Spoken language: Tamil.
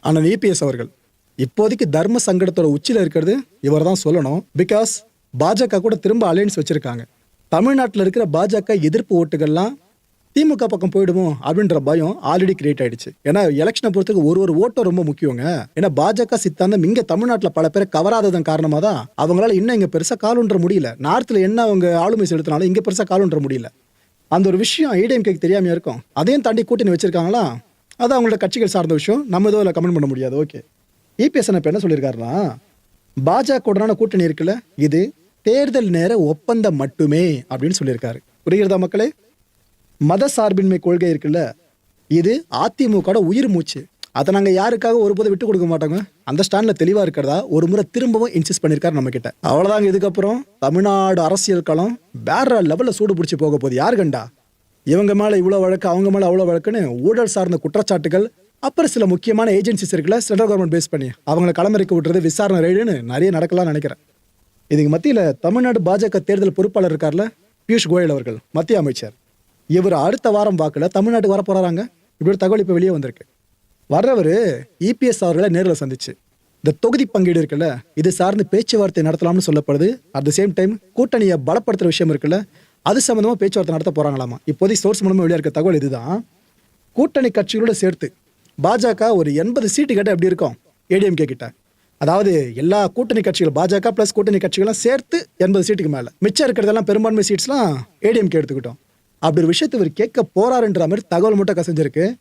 ஆனால் இபிஎஸ் அவர்கள் இப்போதைக்கு தர்ம சங்கடத்தோட உச்சியில் இருக்கிறது இவர் தான் சொல்லணும். பிகாஸ் பாஜக கூட திரும்ப அலையன்ஸ் வச்சுருக்காங்க. தமிழ்நாட்டில் இருக்கிற பாஜக எதிர்ப்பு ஓட்டுகள்லாம் திமுக பக்கம் போயிடுமோ அப்படின்ற பயம் ஆல்ரெடி கிரியேட் ஆயிடுச்சு. ஏன்னா எலெக்ஷனை பொறுத்துக்கு ஒரு ஒரு ஓட்டம் ரொம்ப முக்கியங்க. ஏன்னா பாஜக சித்தாந்தம் இங்க தமிழ்நாட்டில் பல பேரை கவராததன் காரணமா தான் அவங்களால இன்னும் இங்க பெருசா காலுன்ற முடியல. நார்த்தில் என்ன அவங்க ஆளுமை செலுத்தினாலும் இங்க பெருசா காலுன்ற முடியல. அந்த ஒரு விஷயம் ஐடிஎம்கேக்கு தெரியாம இருக்கும். அதையும் தாண்டி கூட்டணி வச்சிருக்காங்களா? அது அவங்களோட கட்சிகள் சார்ந்த விஷயம். நம்ம எதுவும் அதில் கமெண்ட் பண்ண முடியாது. ஓகே இபிஎஸ் இப்போ என்ன சொல்லியிருக்காருன்னா பாஜக உடனான கூட்டணி இருக்குல்ல இது தேர்தல் நேர ஒப்பந்தம் மட்டுமே அப்படின்னு சொல்லியிருக்காரு. புரிகிறதா மக்களே? மத சார்பின்மை கொள்கை இருக்குல்ல இது அதிமுகவோட உயிர் மூச்சு. அதை நாங்கள் யாருக்காக ஒருபோதும் விட்டு கொடுக்க மாட்டோங்க? அந்த ஸ்டாண்டில் தெளிவாக இருக்கிறதா ஒரு முறை திரும்பவும் இன்சிஸ்ட் பண்ணியிருக்காரு நம்ம கிட்ட அவ்வளோதாங்க இதுக்கப்புறம். தமிழ்நாடு அரசியல் களம் வேற லெவலில் சூடு பிடிச்சி போக போகுது. யார் கண்டா? இவங்க மேலே இவ்வளோ வழக்கு அவங்க மேலே அவ்வளோ வழக்குன்னு ஊழல் சார்ந்த குற்றச்சாட்டுகள் அப்புறம் சில முக்கியமான ஏஜென்சிஸ் இருக்குல்ல சென்ட்ரல் கவர்மெண்ட் பேஸ் பண்ணி அவங்களை களமிறக்கி விட்டுறது விசாரணை ரெய்டுன்னு நிறைய நடக்கலாம்னு நினைக்கிறேன். இதுக்கு மத்தியில் தமிழ்நாடு பாஜக தேர்தல் பொறுப்பாளர் இருக்கார்ல பியூஷ் கோயல் அவர்கள் மத்திய அமைச்சர். இவர் அடுத்த வாரம் வாக்கில் தமிழ்நாட்டுக்கு வர போகிறாங்க இப்படி ஒரு தகவல் இப்போ வெளியே வந்திருக்கு. வர்றவர் இபிஎஸ் அவர்களை நேரில் சந்திச்சு. இந்த தொகுதி பங்கீடு இருக்குல்ல இது சார்ந்து பேச்சுவார்த்தை நடத்தலாம்னு சொல்லப்படுது. அட் த சேம் டைம் கூட்டணியை பலப்படுத்துற விஷயம் இருக்குல்ல அது சம்மந்தமாக பேச்சுவார்த்தை நடத்த போகிறாங்களாமா இப்போதைக்கு சோர்ஸ் மூலமாக வெளியாக இருக்க தகவல் இதுதான். கூட்டணி கட்சிகளோடு சேர்த்து பாஜக ஒரு எண்பது சீட்டு கிட்ட எப்படி இருக்கும்? ஏடிஎம்கே கிட்ட. அதாவது எல்லா கூட்டணி கட்சிகள் பாஜக ப்ளஸ் கூட்டணி கட்சிகளும் சேர்த்து எண்பது சீட்டுக்கு மேலே. மிச்சம் இருக்கிறதெல்லாம் பெரும்பான்மை சீட்ஸ்லாம் ஏடிஎம்கே எடுத்துக்கிட்டோம். அப்படி ஒரு விஷயத்தை இவர் கேட்க போறாருன்ற மாதிரி தகவல் மட்டும் கசஞ்சிருக்கு.